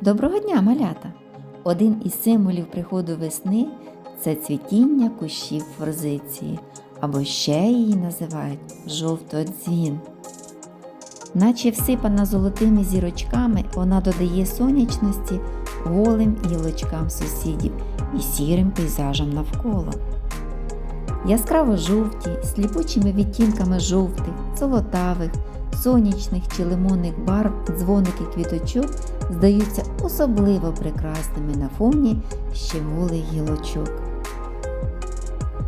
Доброго дня, малята! Один із символів приходу весни це цвітіння кущів форзиції, або ще її називають жовтодзвін. Наче всипана золотими зірочками, вона додає сонячності голим гілочкам сусідів і сірим пейзажам навколо. Яскраво жовті, сліпучими відтінками жовтих, золотавих, сонячних чи лимонних барв дзвоники квіточок здаються особливо прекрасними на фоні ще голих гілочок.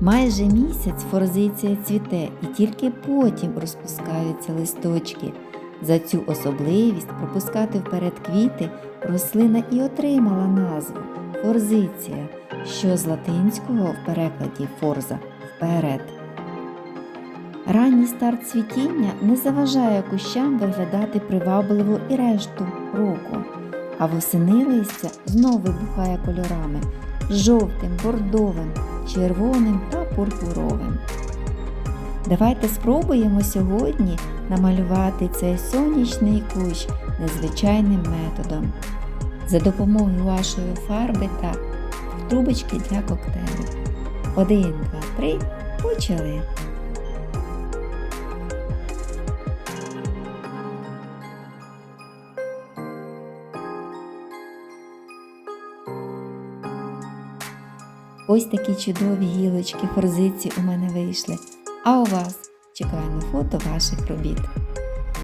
Майже місяць форзиція цвіте і тільки потім розпускаються листочки. За цю особливість пропускати вперед квіти рослина і отримала назву форзиція, що з латинського в перекладі форза вперед. Ранній старт цвітіння не заважає кущам виглядати привабливо і решту року, а восени листя знов вибухає кольорами жовтим, бордовим, червоним та пурпуровим. Давайте спробуємо сьогодні намалювати цей сонячний кущ незвичайним методом за допомогою вашої фарби та трубочки для коктейлю. Один, два, три, почали! Ось такі чудові гілочки форзиці у мене вийшли. А у вас чекаю на фото ваших робіт.